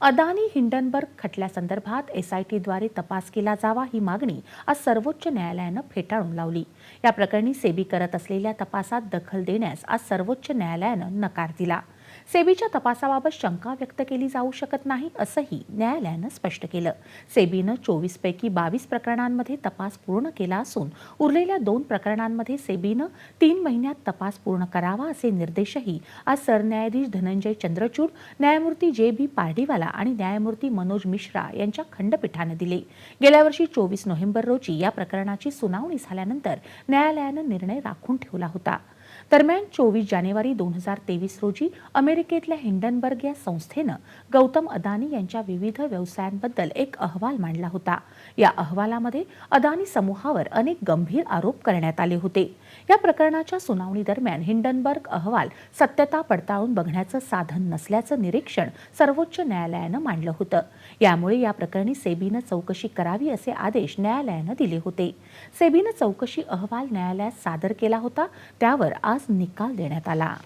Adani Hindenburg खटल्यासंदर्भात एसआयटीद्वारे तपास केला जावा ही मागणी आज सर्वोच्च न्यायालयानं फेटाळून लावली. या प्रकरणी सेबी करत असलेल्या तपासात दखल देण्यास आज सर्वोच्च न्यायालयानं नकार दिला. सेबीच्या तपासाबाबत शंका व्यक्त केली जाऊ शकत नाही असंही न्यायालयानं स्पष्ट केलं. सेबीनं चोवीस पैकी बावीस प्रकरणांमध्ये तपास पूर्ण केला असून उरलेल्या दोन प्रकरणांमध्ये सेबीनं तीन महिन्यात तपास पूर्ण करावा असे निर्देशही आज सरन्यायाधीश धनंजय चंद्रचूड न्यायमूर्ती जे बी पार्डीवाला आणि न्यायमूर्ती मनोज मिश्रा यांच्या खंडपीठानं दिले. गेल्या वर्षी चोवीस नोव्हेंबर रोजी या प्रकरणाची सुनावणी झाल्यानंतर न्यायालयानं निर्णय राखून ठेवला होता. दरम्यान चोवीस जानेवारी दोन हजार तेवीस रोजी अमेरिकेतल्या हिंडनबर्ग या संस्थेनं गौतम अदानी यांच्या विविध व्यवसायांबद्दल एक अहवाल मांडला होता. या अहवालामध्ये अदानी समूहावर अनेक गंभीर आरोप करण्यात आले होते. या प्रकरणाच्या सुनावणी दरम्यान हिंडनबर्ग अहवाल सत्यता पडताळून बघण्याचं साधन नसल्याचं निरीक्षण सर्वोच्च न्यायालयानं मांडलं होतं. यामुळे या प्रकरणी सेबीनं चौकशी करावी असे आदेश न्यायालयानं दिले होते. सेबीनं चौकशी अहवाल न्यायालयात सादर केला होता. त्यावर आज निकाल देण्यात आला.